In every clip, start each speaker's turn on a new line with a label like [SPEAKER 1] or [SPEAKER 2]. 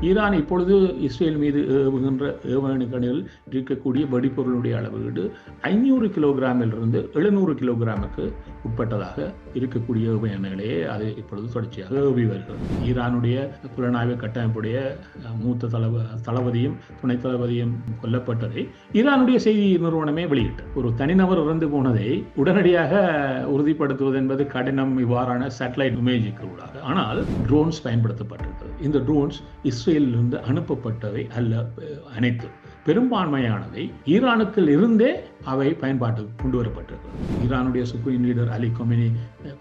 [SPEAKER 1] Iran இப்பொழுது Israel மீது ஏவுகின்ற ஏவுகணைகளில் இருக்கக்கூடிய வெடிப்பொருளுடைய அளவீடு ஐநூறு கிலோகிராமிலிருந்து எழுநூறு கிலோகிராமுக்கு உட்பட்டதாக இருக்கக்கூடிய ஏவுகணைகளையே அது இப்பொழுது தொடர்ச்சியாக ஏவி வருகிறது. ஈரானுடைய புலனாய்வு கட்டமைப்புடைய மூத்த தளப தளபதியும் துணை தளபதியும் கொல்லப்பட்டதை ஈரானுடைய செய்தி நிறுவனமே வெளியிட்டது ஒரு தனிநபர் இறந்து போனதை உடனடியாக உறுதிப்படுத்துவது என்பது கடினம். இவ்வாறான சேட்டலைட் இமேஜுக்கு ஊடாக. ஆனால் ட்ரோன்ஸ் பயன்படுத்தப்பட்டிருக்கிறது. இந்த ட்ரோன்ஸ் இஸ்ரேலிலிருந்து அனுப்பப்பட்டவை அல்ல அனைத்து. பெரும்பான்மையானவை ஈரானுக்குள் இருந்தே அவை பயன்பாட்டுக்கு கொண்டு வரப்பட்டிருக்கிறது. ஈரானுடைய சுப்ரீம் லீடர் அலி கொமினி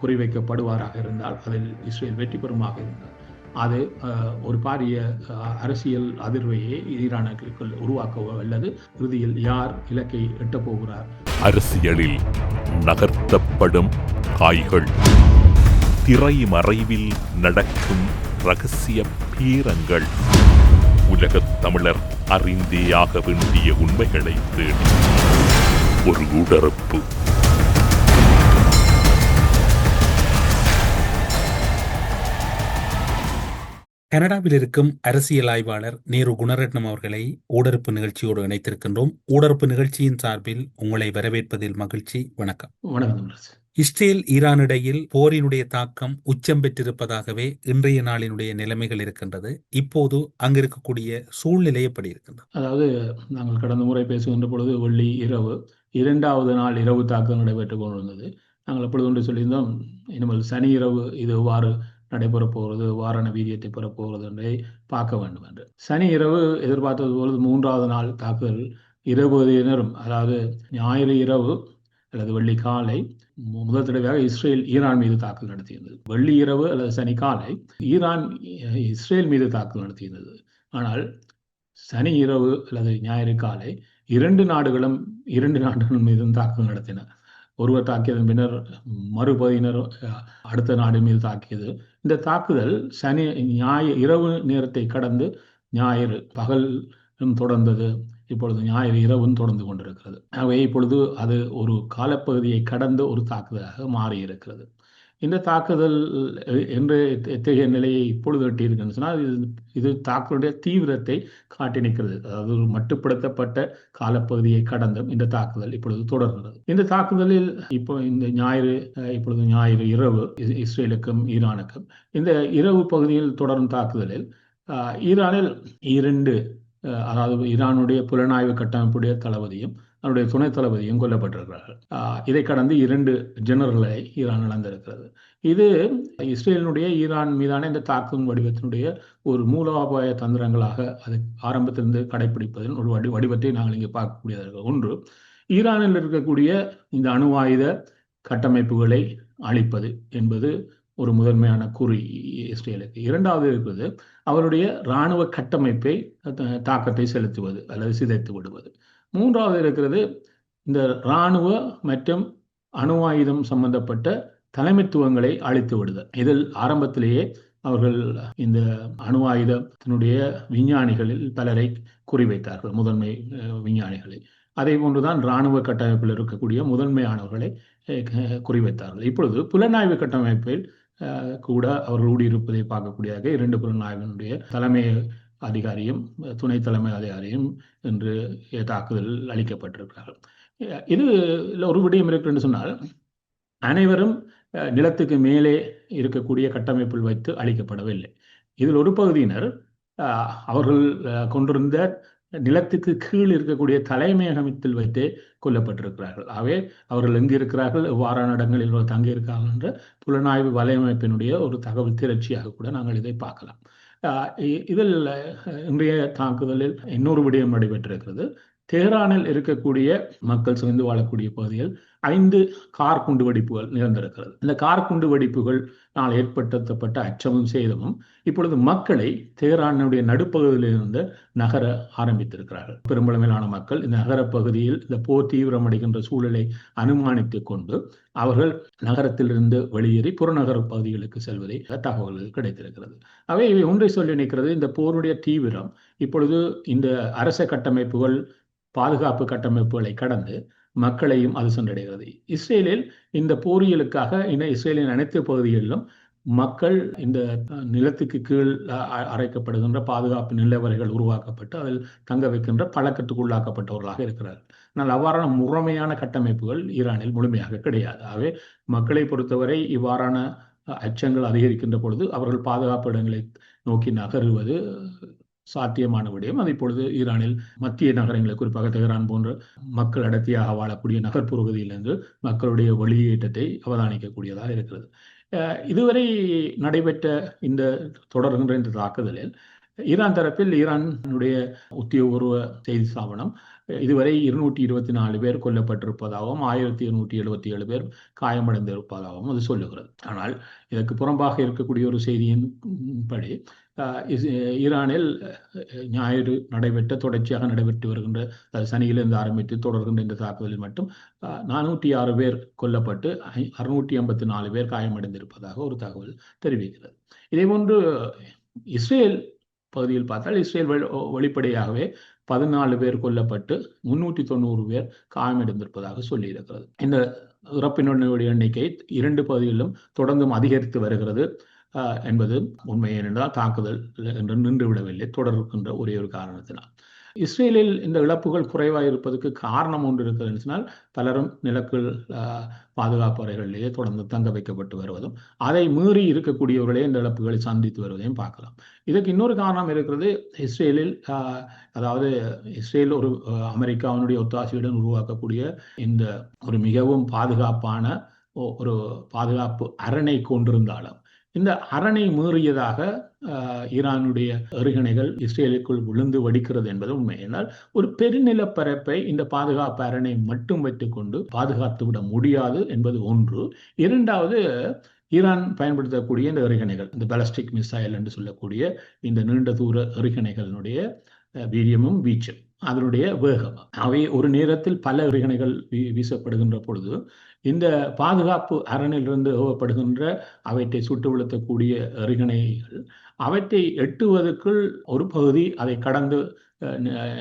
[SPEAKER 1] குறிவைக்கப்படுவாராக இருந்தால் அதில் இஸ்ரேல் வெற்றி பெறுமாக இருந்தால். அது ஒரு பாரிய அரசியல் அதிர்வையே ஈரானுக்குள் உருவாக்க வல்லது. இறுதியில் யார் இலக்கை எட்டப் போகிறார்?
[SPEAKER 2] அரசியலில் நகர்த்தப்படும் காய்கள். திரை மறைவில் நடக்கும் ரகசிய பீரங்கள். உலகத் தமிழர் அறிந்தேயாக வேண்டிய உண்மைகளை தேடி. ஒரு உடறுப்பு
[SPEAKER 3] கனடாவில் இருக்கும் அரசியல் ஆய்வாளர் நேரு குணரட்னம் அவர்களை ஊடறுப்பு நிகழ்ச்சியோடு இணைத்திருக்கின்றோம். ஊடறுப்பு நிகழ்ச்சியின் சார்பில் உங்களை வரவேற்பதில் மகிழ்ச்சி. வணக்கம்.
[SPEAKER 1] வணக்கம்
[SPEAKER 3] இஸ்ரேல் ஈரான் இடையில் போரினுடைய தாக்கம் உச்சம் பெற்றிருப்பதாகவே இன்றைய நாளினுடைய நிலைமைகள் இருக்கின்றது. இப்போது அங்கு இருக்கக்கூடிய சூழ்நிலை எப்படி இருக்கின்றது?
[SPEAKER 1] அதாவது நாங்கள் கடந்த முறை பேசுகின்ற பொழுது வெள்ளி இரவு இரண்டாவது நாள் இரவு தாக்கம் நடைபெற்றுக் கொண்டிருந்தது. நாங்கள் எப்பொழுது ஒன்று சொல்லியிருந்தோம் இனிமேல் சனி இரவு இது எவ்வாறு நடைபெறப் போகிறது வாரண வீரியத்தை பெறப்போகிறது என்றை பார்க்க வேண்டும் என்று. சனி இரவு எதிர்பார்த்தது போல மூன்றாவது நாள் தாக்குதல் இரவு நேரம் அதாவது ஞாயிறு இரவு அல்லது வெள்ளி காலை முதல் தடவையாக இஸ்ரேல் ஈரான் மீது தாக்குதல் நடத்தியிருந்தது. வெள்ளி இரவு அல்லது சனி காலை ஈரான் இஸ்ரேல் மீது தாக்குதல் நடத்தியிருந்தது. ஆனால் சனி இரவு அல்லது ஞாயிறு காலை இரண்டு நாடுகளும் இரண்டு நாடுகள் மீதும் தாக்குதல் நடத்தின. ஒருவர் தாக்கியதன் பின்னர் மறுபதியினர் அடுத்த நாடு மீது தாக்கியது. இந்த தாக்குதல் சனி ஞாயிறு இரவு நேரத்தை கடந்து ஞாயிறு பகல் தொடர்ந்தது. இப்பொழுது ஞாயிறு இரவும் தொடர்ந்து கொண்டிருக்கிறது. ஆகவே இப்பொழுது அது ஒரு காலப்பகுதியை கடந்த ஒரு தாக்குதலாக மாறி இருக்கிறது இந்த தாக்குதல் என்று எத்தகைய நிலையை இப்பொழுது எட்டியிருக்குன்னு சொன்னால் இது இது தாக்குதலுடைய தீவிரத்தை காட்டி நிற்கிறது. அதாவது ஒரு மட்டுப்படுத்தப்பட்ட காலப்பகுதியை கடந்தும் இந்த தாக்குதல் இப்பொழுது தொடர்கிறது. இந்த தாக்குதலில் இப்போ இந்த ஞாயிறு இப்பொழுது ஞாயிறு இரவு இஸ்ரேலுக்கும் ஈரானுக்கும் இந்த இரவு பகுதியில் தொடரும் தாக்குதலில் ஈரானில் இரண்டு அதாவது ஈரானுடைய புலனாய்வு கட்டமைப்புடைய தளபதியும் அவருடைய துணை தளபதியும் கொல்லப்பட்டிருக்கிறார்கள். இதை கடந்து இரண்டு ஜெனரல்களை ஈரான் இழந்திருக்கிறது. இது இஸ்ரேலினுடைய ஈரான் மீதான இந்த தாக்கும் வடிவத்தினுடைய ஒரு மூலோபாய தந்திரங்களாக அது ஆரம்பத்திலிருந்து கடைபிடிப்பதன் ஒரு வடி வடிவத்தை நாங்கள் இங்கே பார்க்கக்கூடியதாக ஒன்று. ஈரானில் இருக்கக்கூடிய இந்த அணு ஆயுத கட்டமைப்புகளை அழிப்பது என்பது ஒரு முதன்மையான குறி இஸ்ரேலுக்கு. இரண்டாவது இருக்கிறது அவருடைய இராணுவ கட்டமைப்பை தாக்கத்தை செலுத்துவது அல்லது சிதைத்து விடுவது. மூன்றாவது இருக்கிறது இந்த இராணுவ மற்றும் அணு ஆயுதம் சம்பந்தப்பட்ட தலைமைத்துவங்களை அழித்து விடுதல். இதில் ஆரம்பத்திலேயே அவர்கள் இந்த அணு ஆயுதத்தினுடைய விஞ்ஞானிகளில் பலரை குறிவைத்தார்கள் முதன்மை விஞ்ஞானிகளை. அதே போன்றுதான் இராணுவ கட்டமைப்பில் இருக்கக்கூடிய முதன்மையானவர்களை குறிவைத்தார்கள் இப்பொழுது புலனாய்வு கட்டமைப்பில் கூட அவர்கள் ஊடியிருப்பதை பார்க்கக்கூடியதாக இரண்டு புலனாய்வினுடைய தலைமை அதிகாரியும் துணை தலைமை அதிகாரியும் என்று தாக்குதல் அளிக்கப்பட்டிருக்கிறார்கள். இது ஒரு விடயம் இருக்கு என்று சொன்னால் அனைவரும் நிலத்துக்கு மேலே இருக்கக்கூடிய கட்டமைப்பில் வைத்து அளிக்கப்படவில்லை இதில் ஒரு பகுதியினர் அவர்கள் கொண்டிருந்த நிலத்துக்கு கீழ் இருக்கக்கூடிய தலைமையகத்தில் வைத்தே கொல்லப்பட்டிருக்கிறார்கள். ஆகவே அவர்கள் எங்கு இருக்கிறார்கள் எவ்வாறான இடங்களில் இவர்கள் தங்கியிருக்கார்கள் என்ற புலனாய்வு வலையமைப்பினுடைய ஒரு தகவல் திரட்சியாக கூட நாங்கள் இதை பார்க்கலாம். இதில் இன்றைய தாக்குதலில் இன்னொரு விடயம் நடைபெற்றிருக்கிறது. தெஹ்ரானில் இருக்கக்கூடிய மக்கள் சேர்ந்து வாழக்கூடிய பகுதியில் ஐந்து கார் குண்டு வெடிப்புகள் நிகழ்ந்திருக்கிறது. இந்த கார் குண்டு வெடிப்புகள் நாள் ஏற்படுத்தப்பட்ட அச்சமும் சேதமும் இப்பொழுது மக்களை தெஹ்ரானுடைய நடுப்பகுதியிலிருந்து நகர ஆரம்பித்திருக்கிறார்கள். பெரும்பளவிலான மக்கள் இந்த நகரப்பகுதியில் இந்த போர் தீவிரமடைகின்ற சூழலை அனுமானித்துக் கொண்டு அவர்கள் நகரத்திலிருந்து வெளியேறி புறநகர பகுதிகளுக்கு செல்வதை தகவல்கள் கிடைத்திருக்கிறது. அவை இவை ஒன்றை சொல்லி நிற்கிறது இந்த போருடைய தீவிரம் இப்பொழுது இந்த அரச கட்டமைப்புகள் பாதுகாப்பு கட்டமைப்புகளை கடந்து மக்களையும் அது சென்றடைகிறது. இஸ்ரேலில் இந்த போரியலுக்காக இன்னும் இஸ்ரேலின் அனைத்து பகுதிகளிலும் மக்கள் இந்த நிலத்துக்கு கீழ் அரைக்கப்படுகின்ற பாதுகாப்பு நிலவரைகள் உருவாக்கப்பட்டு அதில் தங்க வைக்கின்ற பழக்கத்துக்குள்ளாக்கப்பட்டவர்களாக இருக்கிறார்கள். ஆனால் அவ்வாறான முறைமையான கட்டமைப்புகள் ஈரானில் முழுமையாக கிடையாது. ஆகவே மக்களை பொறுத்தவரை இவ்வாறான அச்சங்கள் அதிகரிக்கின்ற பொழுது அவர்கள் பாதுகாப்பு இடங்களை நோக்கி நகருவது சாத்தியமான விடயம். அது இப்பொழுது ஈரானில் மத்திய நகரங்களை குறிப்பாக தெஹரான் போன்ற மக்கள் அடர்த்தியாக வாழக்கூடிய நகர்ப்புற பகுதியிலிருந்து மக்களுடைய வெளியேற்றத்தை அவதானிக்கக்கூடியதாக இருக்கிறது. இதுவரை நடைபெற்ற இந்த தொடர்கின்ற இந்த தாக்குதலில் ஈரான் தரப்பில் ஈரானுடைய உத்தியோகபூர்வ செய்தி ஸ்தாபனம் இதுவரை இருநூற்றி இருபத்தி நாலு பேர் கொல்லப்பட்டிருப்பதாகவும் ஆயிரத்தி இருநூற்றி எழுபத்தி ஏழு பேர் காயமடைந்திருப்பதாகவும் அது சொல்லுகிறது. ஆனால் இதற்கு புறம்பாக இருக்கக்கூடிய ஒரு செய்தியின் படி ஈரானில் ஞாயிறு நடைபெற்ற தொடர்ச்சியாக நடைபெற்று வருகின்ற சனியிலிருந்து ஆரம்பித்து தொடர்கின்ற இந்த தாக்குதலில் மட்டும் நானூற்றி ஆறு பேர் கொல்லப்பட்டு அறுநூற்றி ஐம்பத்தி நாலு பேர் காயமடைந்திருப்பதாக ஒரு தகவல் தெரிவிக்கிறது. இதேபோன்று இஸ்ரேல் பகுதியில் பார்த்தால் இஸ்ரேல் வெளிப்படையாகவே பதினாலு பேர் கொல்லப்பட்டு முன்னூற்றி தொண்ணூறு பேர் காயமடைந்திருப்பதாக சொல்லியிருக்கிறது. இந்த இறப்பினுடைய எண்ணிக்கை இரண்டு பகுதிகளிலும் தொடர்ந்தும் அதிகரித்து வருகிறது. என்பது உண்மை ஏனென்றால் தாக்குதல் என்று நின்றுவிடவில்லை தொடர்கின்ற ஒரே ஒரு காரணத்தினால். இஸ்ரேலில் இந்த இழப்புகள் குறைவாக இருப்பதற்கு காரணம் ஒன்று இருக்கிறது சொன்னால் பலரும் நிலக்குள் பாதுகாப்பு அறைகளிலேயே தொடர்ந்து தங்க வைக்கப்பட்டு வருவதும் அதை மீறி இருக்கக்கூடியவர்களே இந்த இழப்புகளை சந்தித்து வருவதையும் பார்க்கலாம். இதுக்கு இன்னொரு காரணம் இருக்கிறது இஸ்ரேலில் அதாவது இஸ்ரேல் ஒரு அமெரிக்காவினுடைய ஒத்தாசையுடன் உருவாக்கக்கூடிய இந்த ஒரு மிகவும் பாதுகாப்பான ஒரு பாதுகாப்பு அரணை கொண்டிருந்தாலும் இந்த அரணை மீறியதாக ஈரானுடைய அருகணைகள் இஸ்ரேலுக்குள் விழுந்து வடிக்கிறது என்பது உண்மை. என்றால் ஒரு பெருநிலப்பரப்பை இந்த பாதுகாப்பு அரணை மட்டும் வைத்துக்கொண்டு பாதுகாத்து விட முடியாது என்பது ஒன்று. இரண்டாவது ஈரான் பயன்படுத்தக்கூடிய இந்த எறிகணைகள் இந்த பலஸ்டிக் மிசைல் என்று சொல்லக்கூடிய இந்த நீண்ட தூர எறிகணைகளினுடைய வீரியமும் வீச்சும். அதனுடைய வேகம். அவை ஒரு நேரத்தில் பல எறிகணைகள் வீசப்படுகின்ற பொழுது இந்த பாதுகாப்பு அரணிலிருந்து ஏவப்படுகின்ற அவற்றை சுட்டு விழுத்தக்கூடிய எறிகணைகள் அவற்றை எட்டுவதற்குள் ஒரு பகுதி அதை கடந்து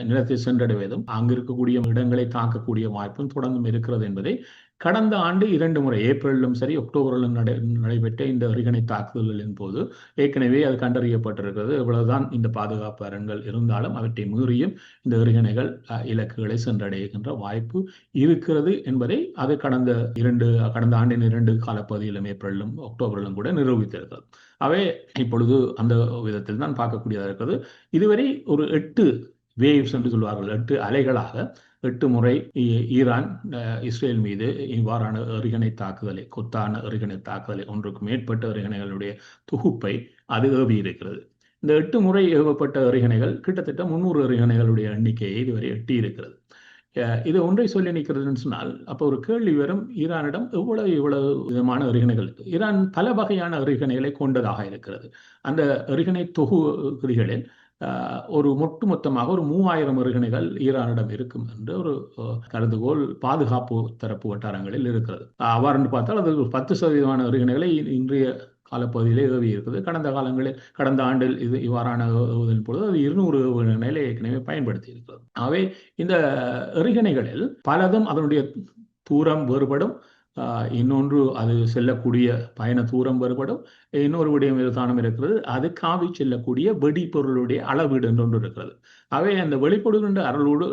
[SPEAKER 1] நிலத்தை சென்றடைவதும் அங்கு இருக்கக்கூடிய இடங்களை தாக்கக்கூடிய வாய்ப்பும் தொடர்ந்தும் இருக்கிறது என்பதை கடந்த ஆண்டு இரண்டு முறை ஏப்ரலிலும் சரி அக்டோபரிலும் நடை நடைபெற்ற இந்த அருகணை தாக்குதல்களின் போது ஏற்கனவே அது கண்டறியப்பட்டிருக்கிறது. இவ்வளவுதான் இந்த பாதுகாப்பு அரண்கள் இருந்தாலும் அவற்றை மீறியும் இந்த அருகணைகள் இலக்குகளை சென்றடைகின்ற வாய்ப்பு இருக்கிறது என்பதை அது கடந்த இரண்டு கடந்த ஆண்டின் இரண்டு காலப்பகுதியிலும் ஏப்ரலிலும் அக்டோபரிலும் கூட நிரூபித்திருக்கிறது. அவை இப்பொழுது அந்த விதத்தில் தான் பார்க்கக்கூடியதாக இருக்கிறது இதுவரை ஒரு எட்டு வேவ்ஸ் என்று சொல்வார்கள். எட்டு அலைகளாக எட்டு முறை ஈரான் இஸ்ரேல் மீது இவ்வாறான எறிகணை தாக்குதலை கொத்தான எறிகணை தாக்குதலை ஒன்றுக்கு மேற்பட்ட எறிகணைகளுடைய தொகுப்பை அது ஏவி இருக்கிறது இந்த எட்டு முறை ஏவப்பட்ட எறிகணைகள் கிட்டத்தட்ட முன்னூறு எறிகணைகளுடைய எண்ணிக்கையை இதுவரை எட்டி இருக்கிறது இது ஒன்றை சொல்லி நிற்கிறதுன்னு சொன்னால் அப்போ ஒரு கேள்வி வரும் ஈரானிடம் எவ்வளவு இவ்வளவு விதமான எறிகணைகள் ஈரான் பல வகையான எறிகணைகளை கொண்டதாக இருக்கிறது. அந்த எறிகணை தொகுதிகளில் ஒரு ஒட்டுமொத்தமாக ஒரு மூவாயிரம் வருகணைகள் ஈரானிடம் இருக்கும் என்று ஒரு கருதுகோள் பாதுகாப்பு தரப்பு வட்டாரங்களில் இருக்கிறது. அவ்வாறு பார்த்தால் அது ஒரு பத்து சதவீதமான வருகணைகளை இன்றைய காலப்பகுதியிலே ஏவி இருக்குது. கடந்த காலங்களில் கடந்த ஆண்டில் இது இவ்வாறான பொழுது அது இருநூறு ஏவுகணைகளை ஏற்கனவே பயன்படுத்தி இருக்கிறது. ஆகவே இந்த எறிகணைகளில் பலதும் அதனுடைய தூரம் வேறுபடும். இன்னொன்று அது செல்லக்கூடிய பயண தூரம் வேறுபடும் இன்னொரு விடயம் தானம் இருக்கிறது. அது காவி செல்லக்கூடிய வெடிப்பொருளுடைய அளவீடு என்று ஒன்று இருக்கிறது. அவை அந்த வெளிப்படுகின்ற அருளோடு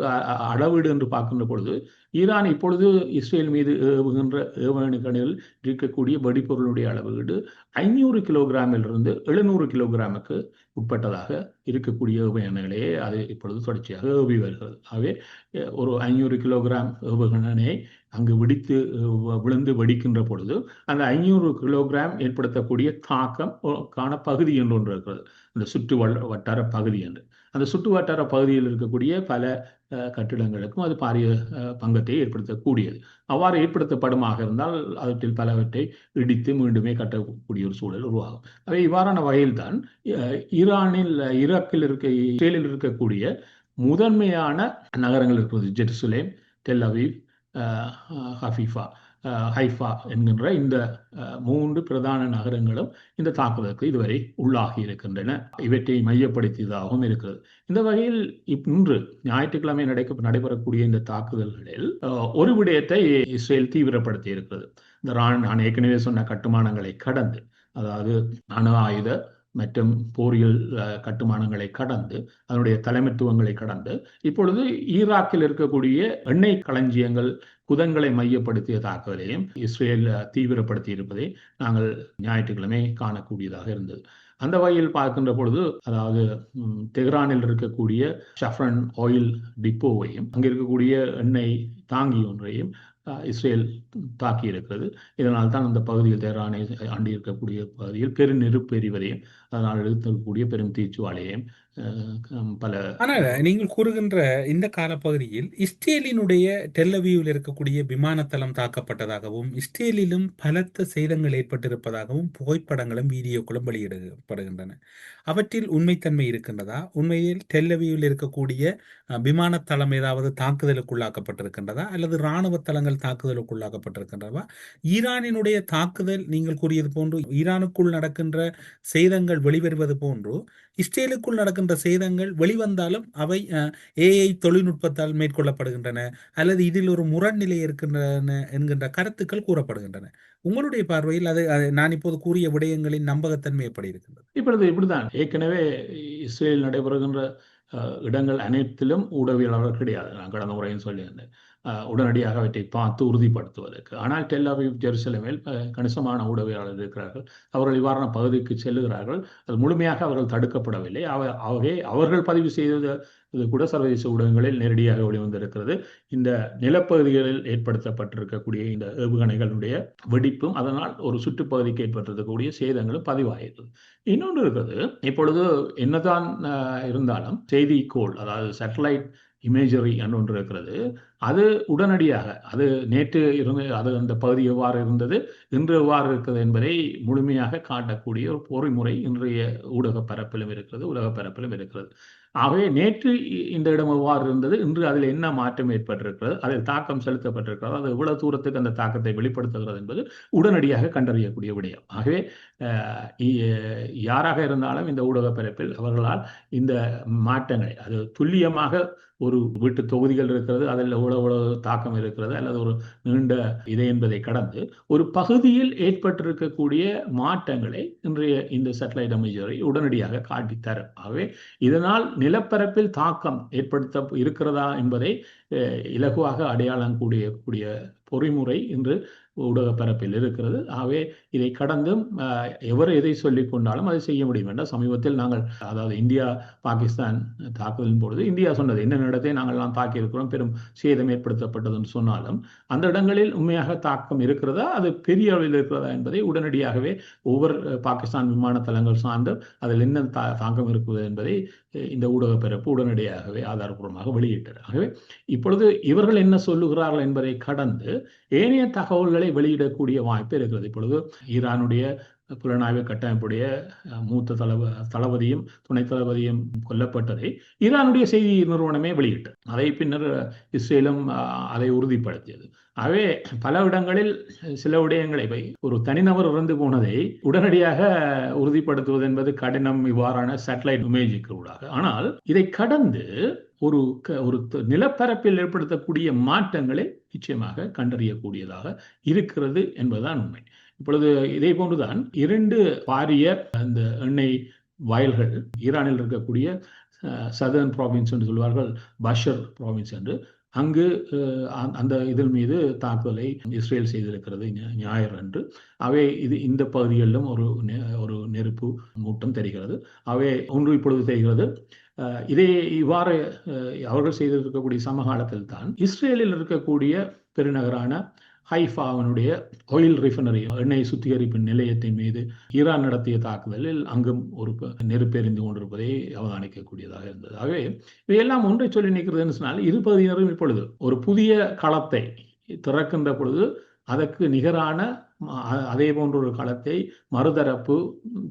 [SPEAKER 1] அளவீடு என்று பார்க்கின்ற பொழுது ஈரான் இப்பொழுது இஸ்ரேல் மீது ஏவுகின்ற ஏவுகணைகளில் இருக்கக்கூடிய வெடிப்பொருளுடைய அளவீடு ஐநூறு கிலோகிராமிலிருந்து எழுநூறு கிலோகிராமுக்கு உட்பட்டதாக இருக்கக்கூடிய ஏவுகணைகளையே அது இப்பொழுது தொடர்ச்சியாக ஏவி வருகிறது. ஆகவே ஒரு ஐநூறு கிலோகிராம் ஏவுகணனை அங்கு வெடித்து விழுந்து வெடிக்கின்ற பொழுது அந்த ஐநூறு கிலோகிராம் ஏற்படுத்தக்கூடிய தாக்கம் காண பகுதி என்று ஒன்று இருக்கிறது. அந்த சுற்று வட்டார பகுதி என்று. அந்த சுற்று வட்டார பகுதியில் இருக்கக்கூடிய பல கட்டிடங்களுக்கும் அது பாரிய பங்கத்தை ஏற்படுத்தக்கூடியது. அவ்வாறு ஏற்படுத்தப்படுமாக இருந்தால் அவற்றில் பலவற்றை இடித்து மீண்டுமே கட்டக்கூடிய ஒரு சூழல் உருவாகும். அவை இவ்வாறான வகையில்தான் ஈரானில் ஈராக்கில் இருக்க இஸ்ரேலில் இருக்கக்கூடிய முதன்மையான நகரங்கள் இருக்கிறது Jerusalem Tel Aviv Haifa. Haifa என்கின்ற இந்த மூன்று பிரதான நகரங்களும் இந்த தாக்குதலுக்கு இதுவரை உள்ளாகி இருக்கின்றன. இவற்றை மையப்படுத்தியதாகவும் இருக்கிறது. இந்த வகையில் இன்று ஞாயிற்றுக்கிழமை நடக்க நடைபெறக்கூடிய இந்த தாக்குதல்களில் ஒரு விடயத்தை இஸ்ரேல் தீவிரப்படுத்தி இருக்கிறது இந்த ரான் நான் ஏற்கனவே சொன்ன கட்டுமானங்களை கடந்து அதாவது அணு ஆயுத மற்றும் போரியல் கட்டுமானங்களை கடந்து அதனுடைய தலைமைத்துவங்களை கடந்து இப்பொழுது ஈராக்கில் இருக்கக்கூடிய எண்ணெய் களஞ்சியங்கள் குதங்களை மையப்படுத்திய தாக்குதலையும் இஸ்ரேல் தீவிரப்படுத்தி இருப்பதை நாங்கள் ஞாயிற்றுக்கிழமை காணக்கூடியதாக இருந்தது. அந்த வகையில் பார்க்கின்ற பொழுது அதாவது தெஹ்ரானில் இருக்கக்கூடிய ஷஃப்ரன் ஆயில் டிப்போவையும் அங்கே இருக்கக்கூடிய எண்ணெய் தாங்கி ஒன்றையும் இஸ்ரேல் தாக்கி இருக்கிறது இதனால் தான் அந்த பகுதியில் தெஹ்ரானை ஆண்டி இருக்கக்கூடிய பகுதியில் பெரு நெருப்பெறிவதையும் அதனால் எடுத்திருக்கக்கூடிய பெரும் தீச்சுவாலையையும் பல
[SPEAKER 3] ஆனால் நீங்கள் கூறுகின்ற இந்த காலப்பகுதியில் இஸ்ரேலினுடைய டெல்லவியூவில் இருக்கக்கூடிய விமானத்தளம் தாக்கப்பட்டதாகவும் இஸ்ரேலிலும் பலத்த சேதங்கள் ஏற்பட்டிருப்பதாகவும் புகைப்படங்களும் வீடியோக்களும் வெளியிடப்படுகின்றன. அவற்றில் உண்மைத்தன்மை இருக்கின்றதா? உண்மையில் டெல்லவியூவில் இருக்கக்கூடிய விமானத்தளம் ஏதாவது தாக்குதலுக்குள்ளாக்கப்பட்டிருக்கின்றதா? அல்லது இராணுவ தளங்கள் தாக்குதலுக்குள்ளாக்கப்பட்டிருக்கின்றதா ஈரானினுடைய தாக்குதல் நீங்கள் கூறியது போன்று ஈரானுக்குள் நடக்கின்ற சேதங்கள் வெளிவருவது போன்று இஸ்ரேலுக்குள் நடக்கின்ற சேதங்கள் வெளிவந்தாலும் அவை ஏஐ தொழில்நுட்பத்தால் மேற்கொள்ளப்படுகின்றன அல்லது இதில் ஒரு முரண்நிலை இருக்கின்றன என்கின்ற கருத்துக்கள் கூறப்படுகின்றன. உங்களுடைய பார்வையில் அது நான் இப்போது கூறிய விடயங்களின் நம்பகத்தன்மை எப்படி இருக்கின்றது?
[SPEAKER 1] இப்பொழுது இப்படிதான் ஏற்கனவே இஸ்ரேல் நடைபெறுகின்ற இடங்கள் அனைத்திலும் ஊடகவியலாளர் கிடையாது. நான் கடந்த முறையும் சொல்லியிருந்தேன். உடனடியாக அவற்றை பார்த்து உறுதிப்படுத்துவதற்கு. ஆனால் டெல் அவிவ் கணிசமான ஊடகவியலாளர் இருக்கிறார்கள். அவர்கள் இவ்வாறான பகுதிக்கு செல்லுகிறார்கள். அது முழுமையாக அவர்கள் தடுக்கப்படவில்லை. அவ அவை அவர்கள் பதிவு செய்தது இது கூட சர்வதேச ஊடகங்களில் நேரடியாக வெளிவந்திருக்கிறது. இந்த நிலப்பகுதிகளில் ஏற்படுத்தப்பட்டிருக்கக்கூடிய இந்த ஏவுகணைகளுடைய வெடிப்பும் அதனால் ஒரு சுற்றுப்பகுதிக்கு ஏற்பட்டிருக்கக்கூடிய சேதங்களும் பதிவாகிறது இன்னொன்று இருக்குது இப்பொழுது என்னதான் இருந்தாலும் இருந்தாலும் செய்திக்கோள் அதாவது சேட்டலைட் இமேஜரி என்று ஒன்று இருக்கிறது. அது உடனடியாக அது நேற்று இருந்து அது அந்த பகுதி எவ்வாறு இருந்தது இன்று எவ்வாறு இருக்கிறது என்பதை முழுமையாக காட்டக்கூடிய ஒரு பொறிமுறை இன்றைய ஊடக பரப்பிலும் இருக்கிறது உலக பரப்பிலும் இருக்கிறது. ஆகவே நேற்று இ- இந்த இடம் எவ்வாறு இருந்தது இன்று அதில் என்ன மாற்றம் ஏற்பட்டிருக்கிறது அதில் தாக்கம் செலுத்தப்பட்டிருக்கிறது அது எவ்வளவு தூரத்துக்கு அந்த தாக்கத்தை வெளிப்படுத்துகிறது என்பது உடனடியாக கண்டறியக்கூடிய விடயம். ஆகவே யாராக இருந்தாலும் இந்த ஊடக பிறப்பில் அவர்களால் இந்த மாற்றங்களை அது துல்லியமாக ஒரு வீட்டு தொகுதிகள் இருக்கிறது அதில் உலக தாக்கம் இருக்கிறது அல்லது ஒரு நீண்ட இதை என்பதை கடந்து ஒரு பகுதியில் ஏற்பட்டிருக்கக்கூடிய மாற்றங்களை இன்றைய இந்த சேட்டலைட் அமைச்சரை உடனடியாக காட்டித்தரும் ஆகவே இதனால் நிலப்பரப்பில் தாக்கம் ஏற்படுத்த இருக்கிறதா என்பதை இலகுவாக அடையாளம் கூடிய கூடிய பொறிமுறை இன்று ஊடக பரப்பில் இருக்கிறது. ஆகவே இதை கடந்தும் எவர் எதை சொல்லிக் கொண்டாலும் அதை செய்ய முடியும் என்ற சமீபத்தில் நாங்கள் அதாவது இந்தியா பாகிஸ்தான் தாக்குதலின் பொழுது இந்தியா சொன்னது என்ன இடத்தை நாங்கள் எல்லாம் தாக்கி பெரும் சேதம் ஏற்படுத்தப்பட்டது என்று சொன்னாலும் அந்த இடங்களில் உண்மையாக தாக்கம் இருக்கிறதா அது பெரிய அளவில் இருக்கிறதா என்பதை உடனடியாகவே ஒவ்வொரு பாகிஸ்தான் விமான தளங்கள் சார்ந்து அதில் என்ன தா தாக்கம் இருக்குது என்பதை இந்த ஊடக பரப்பு உடனடியாகவே ஆதாரபூர்வமாக வெளியிட்டது. ஆகவே இப்பொழுது இவர்கள் என்ன சொல்லுகிறார்கள் என்பதை கடந்து ஏனைய தகவல்களை வெளியிடக்கூடிய வாய்ப்பு இருக்கிறது. இப்பொழுது ஈரானுடைய புலனாய்வு கட்டமைப்புடைய மூத்த தளப தளபதியும் துணை தளபதியும் கொல்லப்பட்டதை ஈரானுடைய செய்தி நிறுவனமே வெளியிட்டது அதை பின்னர் இஸ்ரேலும் அதை உறுதிப்படுத்தியது. ஆகவே பல இடங்களில் சில விடயங்களை ஒரு தனிநபர் இறந்து போனதை உடனடியாக உறுதிப்படுத்துவது என்பது கடினம் இவ்வாறான சேட்டலைட் இமேஜுக்கு ஊடாக. ஆனால் இதை கடந்து ஒரு க- ஒரு நிலப்பரப்பில் ஏற்படுத்தக்கூடிய மாற்றங்களை நிச்சயமாக கண்டறியக்கூடியதாக இருக்கிறது என்பதுதான் உண்மை. இப்பொழுது இதே போன்றுதான் இரண்டு பாரிய அந்த எண்ணெய் வயல்கள் ஈரானில் இருக்கக்கூடிய சதர்ன் ப்ராவின்ஸ் என்று சொல்வார்கள் பஷர் ப்ராவின்ஸ் என்று. அங்கு அஹ், அந்த- இதன் மீது தாக்குதலை இஸ்ரேல் செய்திருக்கிறது ஞாயிறு அன்று. அவை இது இந்த பகுதிகளிலும் ஒரு நெ- ஒரு நெருப்பு மூட்டம் தெரிகிறது. அவை ஒன்று இப்பொழுது தெரிகிறது. அஹ், இதே இவ்வாறு அஹ், அவர்கள் செய்திருக்கக்கூடிய சமகாலத்தில் தான் இஸ்ரேலில் இருக்கக்கூடிய பெருநகரான ஹைஃபாவினுடைய ஆயில் ரிஃபனரி எண்ணெய் சுத்திகரிப்பு நிலையத்தின் மீது ஈரான் நடத்திய தாக்குதலில் அங்கும் ஒரு நெருப்பெறிந்து கொண்டிருப்பதை அவதானிக்கக்கூடியதாக இருந்தது. ஆகவே இவையெல்லாம் ஒன்றை சொல்லி நிற்கிறதுன்னு சொன்னால் இருபதியினரும் இப்பொழுது ஒரு புதிய களத்தை திறக்கின்ற பொழுது அதற்கு நிகரான அதே போன்ற ஒரு களத்தை மறுதரப்பு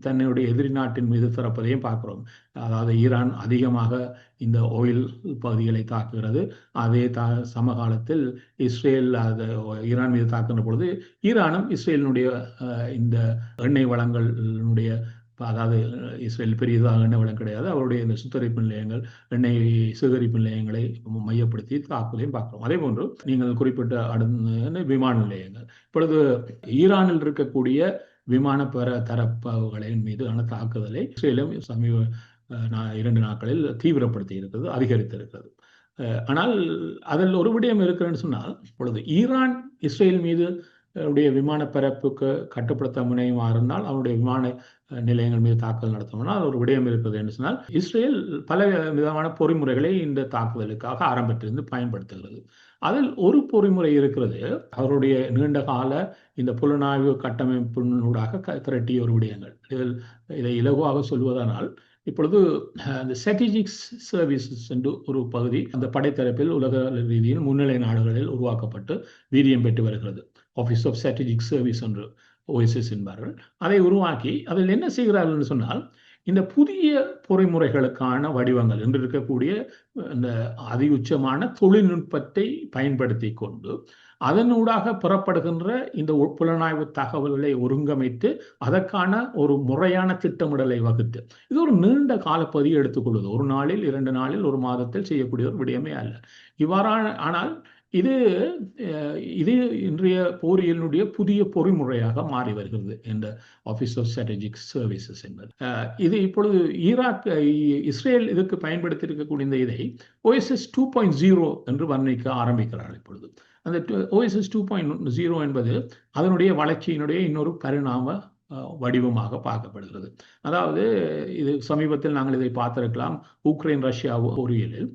[SPEAKER 1] தன்னுடைய எதிரி நாட்டின் மீது திறப்பதையும் பார்க்கிறோம். அதாவது ஈரான் அதிகமாக இந்த ஓயில் பகுதிகளை தாக்குகிறது. அதே தா சமகாலத்தில் இஸ்ரேல் அது ஈரான் மீது தாக்குகின்ற பொழுது ஈரானும் இஸ்ரேலினுடைய இந்த எண்ணெய் வளங்களுடைய அதாவது இஸ்ரேல் பெரியதாக எண்ணெய் வளம் கிடையாது. அவருடைய இந்த சுத்தரிப்பு நிலையங்கள் எண்ணெய் சுத்தரிப்பு நிலையங்களை மையப்படுத்தி தாக்குதலையும் பார்க்கிறோம். அதே போன்று நீங்கள் குறிப்பிட்ட அடுத்த விமான நிலையங்கள். இப்பொழுது ஈரானில் இருக்கக்கூடிய விமான பெற தரப்புகளின் மீதான தாக்குதலை இஸ்ரேலும் சமீப அஹ், நா- இரண்டு நாட்களில் தீவிரப்படுத்தி இருக்கிறது அதிகரித்திருக்கிறது அஹ், ஆனால் அதில் ஒரு விடயம் இருக்கிறேன்னு சொன்னால் இப்பொழுது ஈரான் இஸ்ரேல் மீது உடைய விமான பரப்புக்கு கட்டுப்படுத்த முனையுமா இருந்தால் அவருடைய விமான நிலையங்கள் மீது தாக்குதல் நடத்தணும்னா அது ஒரு விடயம் இருக்கிறது என்று சொன்னால் இஸ்ரேல் பல விதமான பொறிமுறைகளை இந்த தாக்குதலுக்காக ஆரம்பத்திலிருந்து பயன்படுத்துகிறது. அதில் ஒரு பொறிமுறை இருக்கிறது. அவருடைய நீண்ட கால இந்த புலனாய்வு கட்டமைப்பினூடாக க- திரட்டிய ஒரு விடயங்கள். இதில் இதை இலகுவாக சொல்வதனால் இப்பொழுது அந்த ஸ்ட்ராட்டஜிக் சர்வீசஸ் என்று ஒரு பகுதி அந்த படைத்தரப்பில் உலக ரீதியில் முன்னிலை நாடுகளில் உருவாக்கப்பட்டு வீரியம் பெற்று வருகிறது. ஆஃபீஸ் ஆஃப் ஸ்ட்ராட்டஜிக் சர்வீஸ் என்று ஓஎஸ்எஸ் என்பார்கள். அதை உருவாக்கி அதில் என்ன செய்கிறார்கள் என்று சொன்னால் இந்த புதிய பொறிமுறைகளுக்கான வடிவங்கள் என்று இருக்கக்கூடிய இந்த அதிஉச்சமான தொழில்நுட்பத்தை பயன்படுத்தி கொண்டு அதனூடாக பெறப்படுகின்ற இந்த புலனாய்வு தகவல்களை ஒருங்கமைத்து அதற்கான ஒரு முறையான திட்டமிடலை வகுத்து இது ஒரு நீண்ட காலப்பகுதியை எடுத்துக்கொள்வது. ஒரு நாளில் இரண்டு நாளில் ஒரு மாதத்தில் செய்யக்கூடிய ஒரு விடயமே அல்ல. இவ்வாறான ஆனால் இது அஹ், இது இன்றைய போரியலினுடைய புதிய பொறிமுறையாக மாறி வருகிறது இந்த ஆஃபீஸ் ஆஃப் ஸ்ட்ராட்டஜிக் சர்வீசஸ் என்பது. இது இப்பொழுது ஈராக் இஸ்ரேல் இதுக்கு பயன்படுத்தி இருக்கக்கூடிய இந்த இதை ஓஎஸ்எஸ் டூ பாயிண்ட் ஜீரோ என்று வர்ணிக்க ஆரம்பிக்கிறார்கள் இப்பொழுது. அந்த ஓஎஸ்எஸ் டூ பாயிண்ட் ஜீரோ என்பது அதனுடைய வளர்ச்சியினுடைய இன்னொரு பரிணாம வடிவமாக பார்க்கப்படுகிறது. அதாவது இது சமீபத்தில் நாங்கள் இதை பார்த்திருக்கலாம் உக்ரைன் ரஷ்யா பொறியியலில்.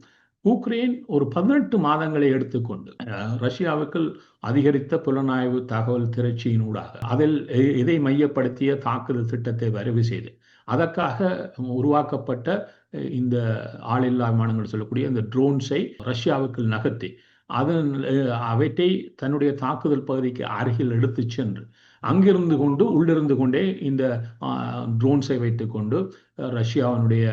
[SPEAKER 1] உக்ரைன் ஒரு பதினெட்டு மாதங்களை எடுத்துக்கொண்டு அஹ், ரஷ்யாவுக்குள் அதிகரித்த புலனாய்வு தகவல் திரட்சியினூடாக அதில் இதை மையப்படுத்திய தாக்குதல் திட்டத்தை வரைவு செய்து அதற்காக உருவாக்கப்பட்ட இந்த ஆளில்லா விமானங்கள் சொல்லக்கூடிய இந்த ட்ரோன்ஸை ரஷ்யாவுக்குள் நகர்த்தி அதன் அவற்றை தன்னுடைய தாக்குதல் பகுதிக்கு அருகில் எடுத்து சென்று அங்கிருந்து கொண்டு உள்ளிருந்து கொண்டே இந்த ட்ரோன்ஸை வைத்துக்கொண்டு ரஷ்யாவினுடைய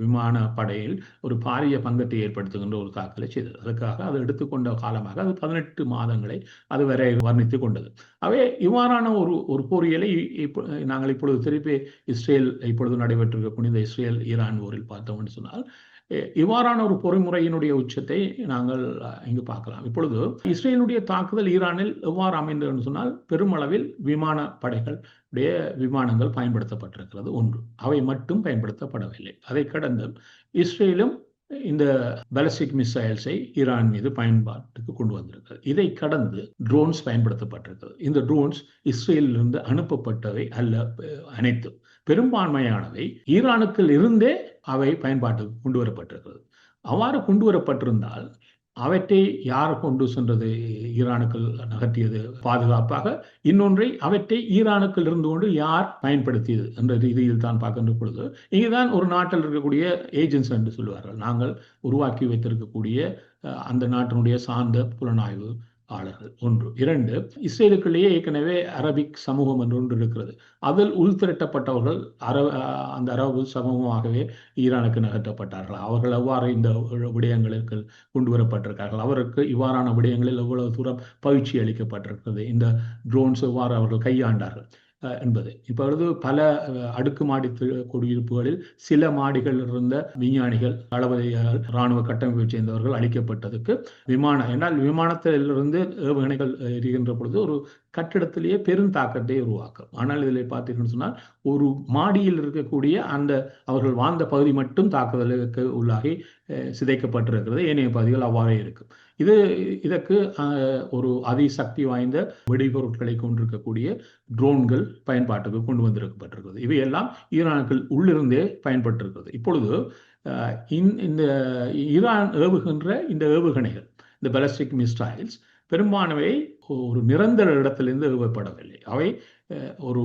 [SPEAKER 1] விமான படையில் ஒரு பாரிய பங்கத்தை ஏற்படுத்துகின்ற ஒரு தாக்கலை செய்தது. அதுக்காக அது எடுத்துக்கொண்ட காலமாக அது பதினெட்டு மாதங்களை அது வரை வர்ணித்து கொண்டது. அவை இவ்வாறான ஒரு ஒரு போரியலை இப்போ நாங்கள் இப்பொழுது திருப்பி இஸ்ரேல் இப்பொழுது நடைபெற்றிருக்கக்கூடிய இந்த இஸ்ரேல் ஈரான் போரில் பார்த்தோம்னு சொன்னால் இவ்வாறான ஒரு பொறிமுறையினுடைய உச்சத்தை நாங்கள் இங்கு பார்க்கலாம். இப்பொழுது இஸ்ரேலுடைய தாக்குதல் ஈரானில் எவ்வாறு அமைந்ததுன்னு சொன்னால் பெருமளவில் விமான படைகள் உடைய விமானங்கள் பயன்படுத்தப்பட்டிருக்கிறது. ஒன்று. அவை மட்டும் பயன்படுத்தப்படவில்லை. அதை கடந்து இஸ்ரேலும் இந்த பலஸ்டிக் மிசைல்ஸை ஈரான் மீது பயன்பாட்டுக்கு கொண்டு வந்திருக்கிறது. இதை கடந்து ட்ரோன்ஸ் பயன்படுத்தப்பட்டிருக்கிறது. இந்த ட்ரோன்ஸ் இஸ்ரேலிலிருந்து அனுப்பப்பட்டவை அல்ல அனைத்து அனைத்தும். பெரும்பான்மையானவை ஈரானுக்குள் இருந்தே அவை பயன்பாட்டுக்கு கொண்டு வரப்பட்டிருக்கிறது அவ்வாறு கொண்டு வரப்பட்டிருந்தால் அவற்றை யார் கொண்டு சென்றது? ஈரானுக்குள் நகர்த்தியது பாதுகாப்பாக. இன்னொன்றை அவற்றை ஈரானுக்குள் இருந்து கொண்டு யார் பயன்படுத்தியது என்ற ரீதியில் தான் பார்க்கின்ற பொழுது இங்குதான் ஒரு நாட்டில் இருக்கக்கூடிய ஏஜென்ட்ஸ் என்று சொல்லுவார்கள். நாங்கள் உருவாக்கி வைத்திருக்கக்கூடிய அஹ், அந்த நாட்டினுடைய சார்ந்த புலனாய்வு ஆளர்கள் ஒன்று. இரண்டு இஸ்ரேலுக்குள்ளேயே ஏற்கனவே அரபிக் சமூகம் என்று ஒன்று இருக்கிறது. அதில் உள்திரட்டப்பட்டவர்கள் அர அந்த அரபு சமூகமாகவே ஈரானுக்கு நகர்த்தப்பட்டார்கள். அவர்கள் எவ்வாறு இந்த விடயங்களுக்கு கொண்டு வரப்பட்டிருக்கார்கள்? அவருக்கு இவ்வாறான விடயங்களில் எவ்வளவு தூரம் பயிற்சி அளிக்கப்பட்டிருக்கிறது? இந்த ட்ரோன்ஸ் எவ்வாறு அவர்கள் கையாண்டார்கள்? என்பது. இப்பொழுது பல அடுக்குமாடி குடியிருப்புகளில் சில மாடிகள் இருந்த விஞ்ஞானிகள் தளபதிகள் இராணுவ கட்டமைப்பை சேர்ந்தவர்கள் அளிக்கப்பட்டதுக்கு விமானம் என்றால் விமானத்திலிருந்து ஏவுகணைகள் எரிகின்ற பொழுது ஒரு கட்டிடத்திலேயே பெரும் தாக்கத்தை உருவாக்கும். ஆனால் இதில் பார்த்தீங்கன்னு சொன்னால் ஒரு மாடியில் இருக்கக்கூடிய அந்த அவர்கள் வாழ்ந்த பகுதி மட்டும் தாக்குதலுக்கு உள்ளாகி சிதைக்கப்பட்டிருக்கிறது. ஏனைய பகுதிகள் அவ்வாறே இருக்கும். இது இதற்கு ஒரு அதிசக்தி வாய்ந்த வெடிபொருட்களை கொண்டிருக்கக்கூடிய ட்ரோன்கள் பயன்பாட்டுக்கு கொண்டு வந்திருக்கப்பட்டிருக்கிறது. இவையெல்லாம் ஈரானுக்குள் உள்ளிருந்தே பயன்பட்டிருக்கிறது. இப்பொழுது அஹ், இந்த இந்த ஈரான் ஏவுகின்ற இந்த ஏவுகணைகள் இந்த பாலிஸ்டிக் மிஸ்டைல்ஸ் பெரும்பான்மை ஒரு நிரந்தர இடத்திலிருந்து ஏவப்படவில்லை அவை ஒரு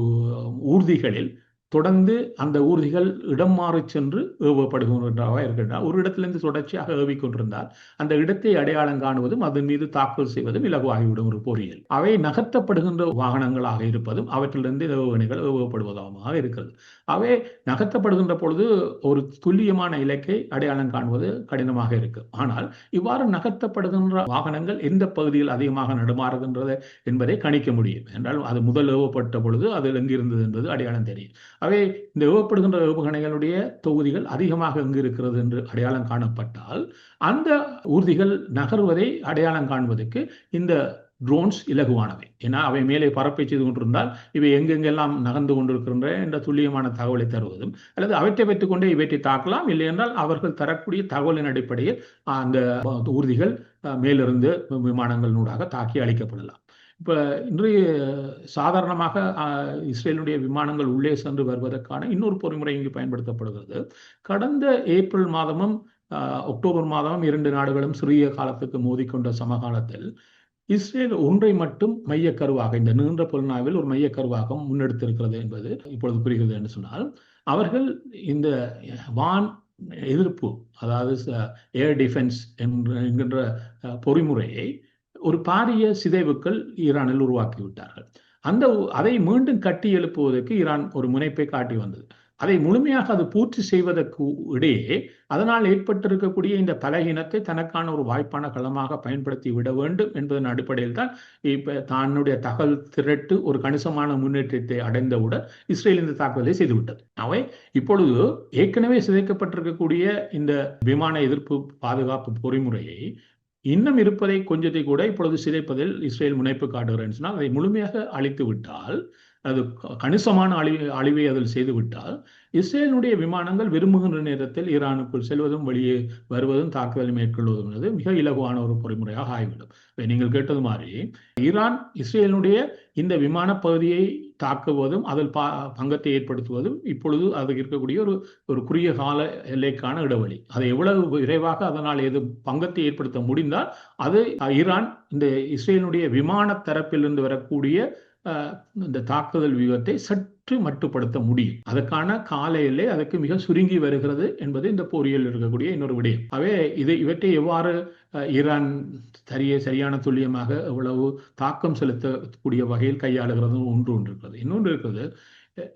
[SPEAKER 1] ஊர்திகளில் தொடர்ந்து அந்த ஊர்திகள் இடம் மாறி சென்று ஏவப்படுகின்றனவா இருக்கின்றன. ஒரு இடத்திலிருந்து தொடர்ச்சியாக ஏவிக்கொண்டிருந்தால் அந்த இடத்தை அடையாளம் காணுவதும் அதன் மீது தாக்குதல் செய்வதும் இலகுவாகிவிடும் ஒரு பொறியியல். அவை நகர்த்தப்படுகின்ற வாகனங்களாக இருப்பதும் அவற்றிலிருந்து ஏவுகணைகள் ஏவப்படுவதாக இருக்கிறது. அவை நகர்த்தப்படுகின்ற பொழுது ஒரு துல்லியமான இலக்கை அடையாளம் காண்பது கடினமாக இருக்கு. ஆனால் இவ்வாறு நகர்த்தப்படுகின்ற வாகனங்கள் எந்த பகுதியில் அதிகமாக நடுமாறுகின்றது என்பதை கணிக்க முடியும். என்றால் அது முதல் ஏவப்பட்ட பொழுது அது எங்கிருந்தது என்பது அடையாளம் தெரியும். அவை இந்த ஏவப்படுகின்ற ஏவுகணைகளுடைய தொகுதிகள் அதிகமாக எங்கு இருக்கிறது என்று அடையாளம் காணப்பட்டால் அந்த ஊர்திகள் நகர்வதை அடையாளம் காண்பதற்கு இந்த ட்ரோன்ஸ் இலகுவானவை. ஏன்னா அவை மேலே பரப்பை செய்து கொண்டிருந்தால் இவை எங்கெங்கெல்லாம் நகர்ந்து கொண்டிருக்கின்ற என்ற துல்லியமான தகவலை தருவதும் அல்லது அவற்றை வைத்துக்கொண்டே இவற்றை தாக்கலாம். இல்லை என்றால் அவர்கள் தரக்கூடிய தகவலின் அடிப்படையில் அந்த ஊர்திகள் மேலிருந்து விமானங்களினூடாக தாக்கி அளிக்கப்படலாம் இப்போ இன்றைய சாதாரணமாக இஸ்ரேலுடைய விமானங்கள் உள்ளே சென்று வருவதற்கான இன்னொரு பொறிமுறை இங்கு பயன்படுத்தப்படுகிறது. கடந்த ஏப்ரல் மாதமும் அக்டோபர் மாதமும் இரண்டு நாடுகளும் சிறிய காலத்துக்கு மோதிக்கொண்ட சமகாலத்தில் இஸ்ரேல் ஒன்றை மட்டும் மையக்கருவாக இந்த நீண்ட புலனாய்வில் ஒரு மைய கருவாக முன்னெடுத்திருக்கிறது என்பது இப்பொழுது புரிகிறது என்று சொன்னால் அவர்கள் இந்த வான் எதிர்ப்பு அதாவது ஏர் டிஃபென்ஸ் என்கின்ற பொறிமுறையை ஒரு பாரிய சிதைவுக்கள் ஈரானில் உருவாக்கிவிட்டார்கள். அந்த அதை மீண்டும் கட்டி எழுப்புவதற்கு ஈரான் ஒரு முனைப்பை காட்டி வந்தது. அதை முழுமையாக அது பூர்த்தி செய்வதற்கு இடையே அதனால் ஏற்பட்டிருக்கக்கூடிய இந்த பலகீனத்தை தனக்கான ஒரு வாய்ப்பான களமாக பயன்படுத்தி விட வேண்டும் என்பதன் அடிப்படையில் தான் இப்ப தன்னுடைய தகவல் திரட்டு ஒரு கணிசமான முன்னேற்றத்தை அடைந்தவுடன் இஸ்ரேல் இந்த தாக்குதலை செய்துவிட்டது. அவை இப்பொழுது ஏற்கனவே சிதைக்கப்பட்டிருக்கக்கூடிய இந்த விமான எதிர்ப்பு பாதுகாப்பு பொறிமுறையை இன்னும் இருப்பதை கொஞ்சத்தை கூட இப்பொழுது சிதைப்பதில் இஸ்ரேல் முனைப்பு காட்டுகிறேன் சொன்னால் அதை முழுமையாக அழித்து விட்டால் அது கணிசமான அழிவு அழிவை அதில் செய்துவிட்டால் இஸ்ரேலுடைய விமானங்கள் விரும்புகின்ற நேரத்தில் ஈரானுக்குள் செல்வதும் வெளியே வருவதும் தாக்குதல் மேற்கொள்வதும் என்பது மிக இலகுவான ஒரு பொறிமுறையாக ஆகிவிடும். நீங்கள் கேட்டது மாதிரி ஈரான் இஸ்ரேலுடைய இந்த விமான பகுதியை தாக்குவதும் அதில் பா பங்கத்தை ஏற்படுத்துவதும் இப்பொழுது அது இருக்கக்கூடிய ஒரு ஒரு குறுகிய கால எல்லைக்கான இடைவெளி. அதை எவ்வளவு விரைவாக அதனால் எது பங்கத்தை ஏற்படுத்த முடிந்தால் அது ஈரான் இந்த இஸ்ரேலுடைய விமான தரப்பிலிருந்து வரக்கூடிய இந்த தாக்குதல் வியூகத்தை சற்று மட்டுப்படுத்த முடியும். அதற்கான கால எல்லை அதற்கு மிக சுருங்கி வருகிறது என்பது இந்த போரியல் இருக்கக்கூடிய இன்னொரு விடயம். அவே இது இவற்றை எவ்வாறு ஈரான் சரிய சரியான துல்லியமாக எவ்வளவு தாக்கம் செலுத்தக்கூடிய வகையில் கையாளுகிறது? ஒன்று ஒன்று இருக்கிறது. இன்னொன்று இருக்கிறது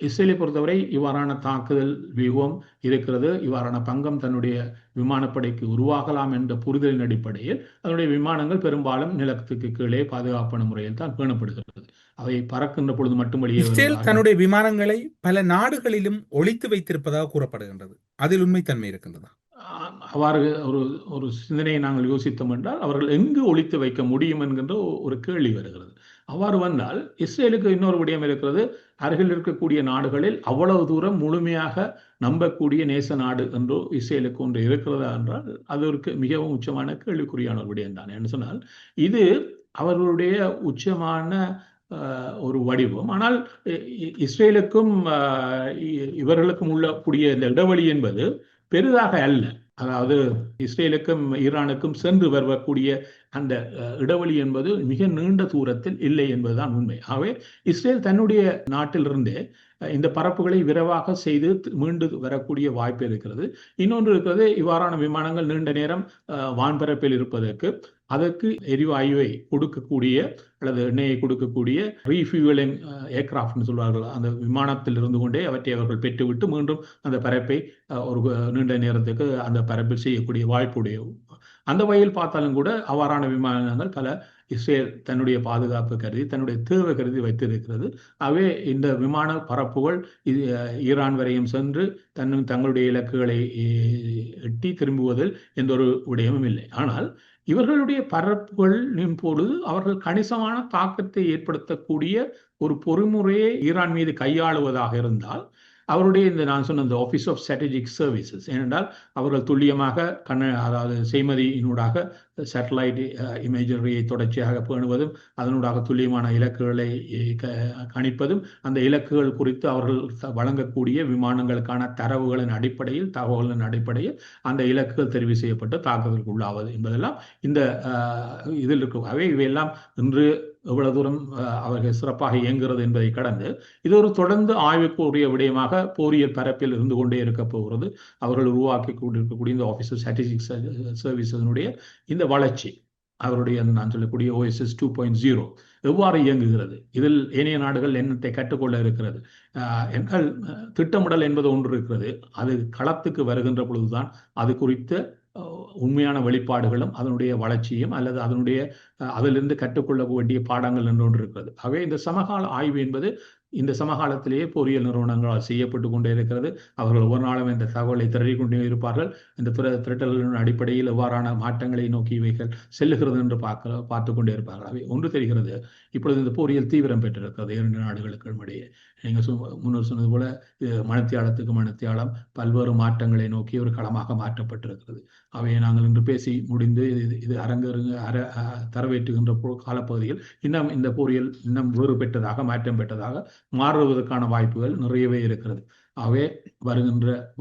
[SPEAKER 1] இஸ்ரேலை பொறுத்தவரை இவ்வாறான தாக்குதல் வியூகம் இருக்கிறது. இவ்வாறான பங்கம் தன்னுடைய விமானப்படைக்கு உருவாகலாம் என்ற புரிதலின் அடிப்படையில் அதனுடைய விமானங்கள் பெரும்பாலும் நிலத்துக்கு கீழே பாதுகாப்பான முறையில் தான் பேணப்படுகிறது. அவை பறக்கின்ற பொழுது மட்டும் வெளியே
[SPEAKER 3] இஸ்ரேல் தன்னுடைய விமானங்களை பல நாடுகளிலும் ஒழித்து வைத்திருப்பதாக கூறப்படுகின்றது. அதில் உண்மைத்தன்மை இருக்கின்றதா?
[SPEAKER 1] அவ்வாறு ஒரு ஒரு சிந்தனையை நாங்கள் யோசித்தோம் என்றால் அவர்கள் எங்கு ஒழித்து வைக்க முடியும் என்கின்ற ஒரு கேள்வி வருகிறது. அவ்வாறு வந்தால் இஸ்ரேலுக்கு இன்னொரு விடயம் இருக்கிறது. அருகில் இருக்கக்கூடிய நாடுகளில் அவ்வளவு தூரம் முழுமையாக நம்பக்கூடிய நேச நாடு என்றோ இஸ்ரேலுக்கு ஒன்று இருக்கிறதா என்றால் அதற்கு மிகவும் உச்சமான கேள்விக்குறியான ஒரு விடயம் தான் என்று சொன்னால் இது அவர்களுடைய உச்சமான ஒரு வடிவம். ஆனால் இஸ்ரேலுக்கும் இவர்களுக்கும் உள்ளக்கூடிய இந்த இடைவெளி என்பது பெரிதாக அல்ல. அதாவது இஸ்ரேலுக்கும் ஈரானுக்கும் சென்று வரக்கூடிய அந்த இடைவெளி என்பது மிக நீண்ட தூரத்தில் இல்லை என்பதுதான் உண்மை. ஆகவே இஸ்ரேல் தன்னுடைய நாட்டிலிருந்தே இந்த பரப்புகளை விரைவாக செய்து மீண்டு வரக்கூடிய வாய்ப்பு இருக்கிறது. இன்னொன்று இருக்கிறது இவ்வாறான விமானங்கள் நீண்ட நேரம் வான்பரப்பில் இருப்பதற்கு. அதற்கு எரிவாயுவை கொடுக்கக்கூடிய அல்லது எண்ணெயை கொடுக்கக்கூடிய ரீஃபியூவலிங் ஏர்கிராஃப்ட்னு uh, சொல்வார்கள். அந்த விமானத்தில் இருந்து கொண்டே அவற்றை அவர்கள் பெற்றுவிட்டு மீண்டும் அந்த பரப்பை uh, ஒரு uh, நீண்ட நேரத்துக்கு அந்த பரப்பில் செய்யக்கூடிய வாய்ப்புடைய அந்த வகையில் பார்த்தாலும் கூட அவ்வாறான விமானங்கள் பல இஸ்ரேல் தன்னுடைய பாதுகாப்பு கருதி தன்னுடைய தேவை கருதி வைத்திருக்கிறது. அவே இந்த விமான பரப்புகள் ஈரான் வரையும் சென்று தன்னும் தங்களுடைய இலக்குகளை எட்டி திரும்புவதில் எந்த ஒரு விடயமும் இல்லை. ஆனால் இவர்களுடைய பரப்புகளின் பொழுது அவர்கள் கணிசமான தாக்கத்தை ஏற்படுத்தக்கூடிய ஒரு பொறிமுறையை ஈரான் மீது கையாளுவதாக இருந்தால் அவருடைய இந்த நான் சொன்ன இந்த ஆஃபீஸ் ஆஃப் ஸ்ட்ராட்டஜிக் சர்வீசஸ் ஏனென்றால் அவர்கள் துல்லியமாக கண்ண அதாவது செய்மதியினூடாக சேட்டலைட் இமேஜரியை uh, தொடர்ச்சியாக பேணுவதும் அதனூடாக துல்லியமான இலக்குகளை கணிப்பதும் அந்த இலக்குகள் குறித்து அவர்கள் வழங்கக்கூடிய விமானங்களுக்கான தரவுகளின் அடிப்படையில் தகவல்களின் அடிப்படையில் அந்த இலக்குகள் தெரிவு செய்யப்பட்டு தாக்குதலுக்கு உள்ளாவது என்பதெல்லாம் இந்த uh, இதில் இருக்கும். அவை இவையெல்லாம் இன்று எவ்வளவு தூரம் அவர்கள் சிறப்பாக இயங்குகிறது என்பதை கடந்து இது ஒரு தொடர்ந்து ஆய்வுக்குரிய விடயமாக போரியல் பரப்பில் இருந்து கொண்டே இருக்க போகிறது. அவர்கள் உருவாக்கி கொண்டிருக்கக்கூடிய இந்த ஆஃபீஸர் ஸ்ட்ராட்டஜிக் சர்வீசனுடைய இந்த வளர்ச்சி அவருடைய நான் சொல்லக்கூடிய ஓஎஸ்எஸ் டூ பாயிண்ட் ஜீரோ எவ்வாறு இயங்குகிறது? இதில் ஏனைய நாடுகள் எண்ணத்தை கற்றுக்கொள்ள இருக்கிறது. என்றால் திட்டமிடல் என்பது ஒன்று இருக்கிறது. அது களத்துக்கு வருகின்ற பொழுதுதான் அது குறித்த உண்மையான வெளிப்பாடுகளும் அதனுடைய வளர்ச்சியும் அல்லது அதனுடைய அதிலிருந்து கற்றுக்கொள்ள வேண்டிய பாடங்கள் என்று ஒன்று இருக்கிறது. ஆகவே இந்த சமகால ஆய்வு என்பது இந்த சமகாலத்திலேயே பொறியியல் நிறுவனங்களால் செய்யப்பட்டு கொண்டே இருக்கிறது. அவர்கள் ஒவ்வொரு நாளும் இந்த தகவலை திரட்டிக் கொண்டே இருப்பார்கள். இந்த திர திரட்டல்களின் அடிப்படையில் எவ்வாறான மாற்றங்களை நோக்கி இவைகள் செல்லுகிறது என்று பார்க்க பார்த்து கொண்டே இருப்பார்கள். அவை ஒன்று தெரிகிறது. இப்பொழுது இந்த பொறியியல் தீவிரம் பெற்றிருக்கிறது. இரண்டு நாடுகளுக்கும் இடையே. நீங்கள் சொ முன்னர் சொன்னது போல மனத்தியாளத்துக்கு மனத்தியாளம் பல்வேறு மாற்றங்களை நோக்கி ஒரு களமாக மாற்றப்பட்டிருக்கிறது. அவையை நாங்கள் இன்று பேசி முடிந்து இது இது அரங்கருங்க அர தரவேற்றுகின்ற காலப்பகுதியில் இன்னும் இந்த பொறியியல் இன்னும் வேறு பெற்றதாக மாற்றம் பெற்றதாக மாறுவதற்கான வாய்ப்புகள் நிறையவே இருக்கிறது. ஆகவே வருகின்ற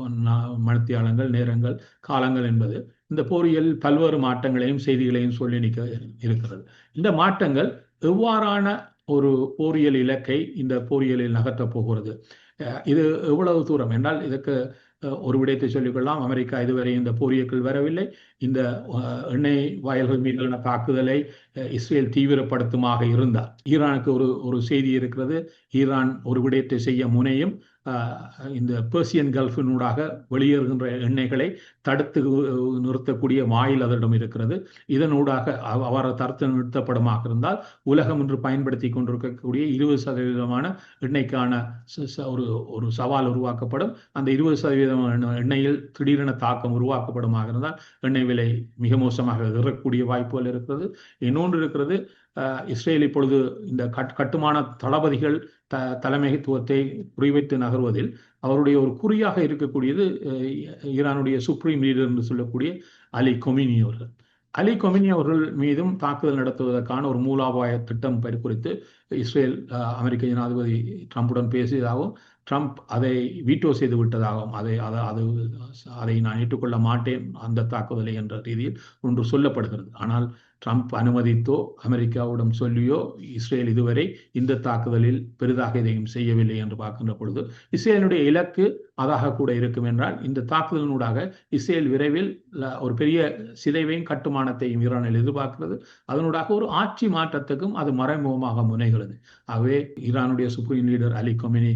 [SPEAKER 1] மனத்தியாளங்கள் நேரங்கள் காலங்கள் என்பது இந்த பொறியியல் பல்வேறு மாற்றங்களையும் செய்திகளையும் சொல்லி நிற்க இருக்கிறது. இந்த மாற்றங்கள் எவ்வாறான ஒரு போரியல் இலக்கை இந்த போரியலில் நகர்த்தப் போகிறது? அஹ் இது எவ்வளவு தூரம்? என்றால் இதற்கு ஒரு விடயத்தை சொல்லிக்கொள்ளலாம். அமெரிக்கா இதுவரை இந்த போரியக்கள் வரவில்லை. இந்த எண்ணெய் வயல்கள் மீதான தாக்குதலை இஸ்ரேல் தீவிரப்படுத்துமாக இருந்தார். ஈரானுக்கு ஒரு ஒரு செய்தி இருக்கிறது. ஈரான் ஒரு விடயத்தை செய்ய முனையும். இந்த பேர்சியன் கல்ஃபினூடாக வெளியேறுகின்ற எண்ணெய்களை தடுத்து நிறுத்தக்கூடிய மாயில் அதனிடம் இருக்கிறது. இதனூடாக அவ- அவர் தடுத்து நிறுத்தப்படமாக இருந்தால் உலகம் இன்று பயன்படுத்தி கொண்டிருக்கக்கூடிய இருபது சதவீதமான எண்ணெய்க்கான ஒரு ஒரு சவால் உருவாக்கப்படும். அந்த இருபது சதவீதமான எண்ணெயில் திடீரென தாக்கம் உருவாக்கப்படுமாக இருந்தால் எண்ணெய் விலை மிக மோசமாக இறக்கக்கூடிய வாய்ப்புகள் இருக்கிறது. இன்னொன்று இருக்கிறது. இஸ்ரேல் இப்பொழுது இந்த கட் கட்டுமான தளபதிகள் த தலைமைத்துவத்தை குறிவைத்து நகர்வதில் அவருடைய ஒரு குறியாக இருக்கக்கூடியது ஈரானுடைய சுப்ரீம் லீடர் என்று சொல்லக்கூடிய அலி கொமினி அவர்கள். அலி கொமினி அவர்கள் மீதும் தாக்குதல் நடத்துவதற்கான ஒரு மூலாபாய திட்டம் பற்றி குறித்து இஸ்ரேல் அமெரிக்க ஜனாதிபதி ட்ரம்புடன் பேசியதாகவும் ட்ரம்ப் அதை வீட்டோ செய்து விட்டதாகவும் அதை அதை அது அதை நான் ஏற்றுக்கொள்ள மாட்டேன் அந்த தாக்குதலை என்ற ரீதியில் ஒன்று சொல்லப்படுகிறது. ஆனால் ட்ரம்ப் அனுமதித்தோ அமெரிக்காவிடம் சொல்லியோ இஸ்ரேல் இதுவரை இந்த தாக்குதலில் பெரிதாக எதையும் செய்யவில்லை என்று பார்க்கின்ற பொழுது இஸ்ரேலினுடைய இலக்கு அதாக கூட இருக்கும் என்றால் இந்த தாக்குதலினூடாக இஸ்ரேல் விரைவில் ஒரு பெரிய சிதைவையும் கட்டுமானத்தையும் ஈரானில் எதிர்பார்க்கிறது. அதனூடாக ஒரு ஆட்சி மாற்றத்துக்கும் அது மறைமுகமாக முனைகிறது. ஆகவே ஈரானுடைய சுப்ரீம் லீடர் அலி கொமினி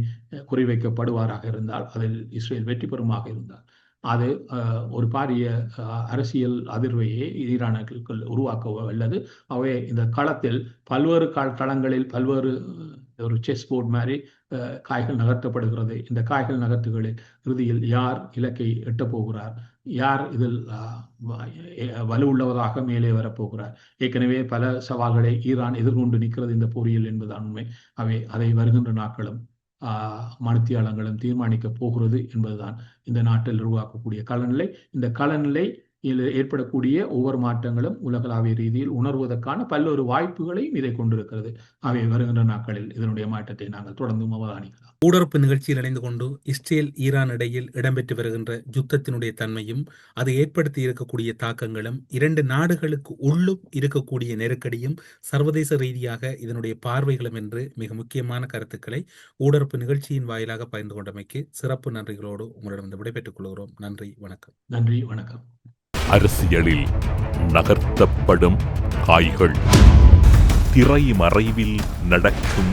[SPEAKER 1] குறிவைக்கப்படுவாராக இருந்தால் அதில் இஸ்ரேல் வெற்றி பெறுமாக இருந்தால் அது ஒரு பாரிய அரசியல் அதிர்வையை ஈரானுக்குள் உருவாக்க வல்லது. அவை இந்த களத்தில் பல்வேறு கள- களங்களில் பல்வேறு ஒரு செஸ் போர்ட் மாதிரி காய்கள் நகர்த்தப்படுகிறது. இந்த காய்கள் நகர்த்துகளில் இறுதியில் யார் இலக்கை எட்டப் போகிறார் யார் இதில் வலுவுள்ளவராக மேலே வரப்போகிறார்? ஏற்கனவே பல சவால்களை ஈரான் எதிர்கொண்டு நிற்கிறது இந்த போரியல் என்பதுதான் உண்மை. அவை அதை வருகின்ற நாட்களும் ஆஹ், தீர்மானிக்கப் தீர்மானிக்க போகிறது என்பதுதான் இந்த நாட்டில் உருவாக்கக்கூடிய கலநிலை இந்த கலநிலை இதில் ஏற்படக்கூடிய ஒவ்வொரு மாற்றங்களும் உலகளாவிய ரீதியில் உணர்வதற்கான பல்வேறு வாய்ப்புகளையும் இதை கொண்டிருக்கிறது. அவை வருகின்ற நாட்களில் இதனுடைய மாற்றத்தை நாங்கள் தொடர்ந்து அவதானிக்கலாம்.
[SPEAKER 3] ஊடறுப்பு நிகழ்ச்சியில் இணைந்து கொண்டு இஸ்ரேல் ஈரான் இடையில் இடம்பெற்று வருகின்ற யுத்தத்தினுடைய தன்மையும் அது ஏற்படுத்தி இருக்கக்கூடிய தாக்கங்களும் இரண்டு நாடுகளுக்கு உள்ளும் இருக்கக்கூடிய நெருக்கடியும் சர்வதேச ரீதியாக இதனுடைய பார்வைகளும் என்று மிக முக்கியமான கருத்துக்களை ஊடறுப்பு நிகழ்ச்சியின் வாயிலாக பகிர்ந்து கொண்டமைக்கு சிறப்பு நன்றிகளோடு உங்களிடம் விடைபெற்றுக் கொள்கிறோம். நன்றி வணக்கம்.
[SPEAKER 1] நன்றி வணக்கம்.
[SPEAKER 2] அரசியலில் நகர்த்தப்படும் காய்கள் திரைமறைவில் நடக்கும்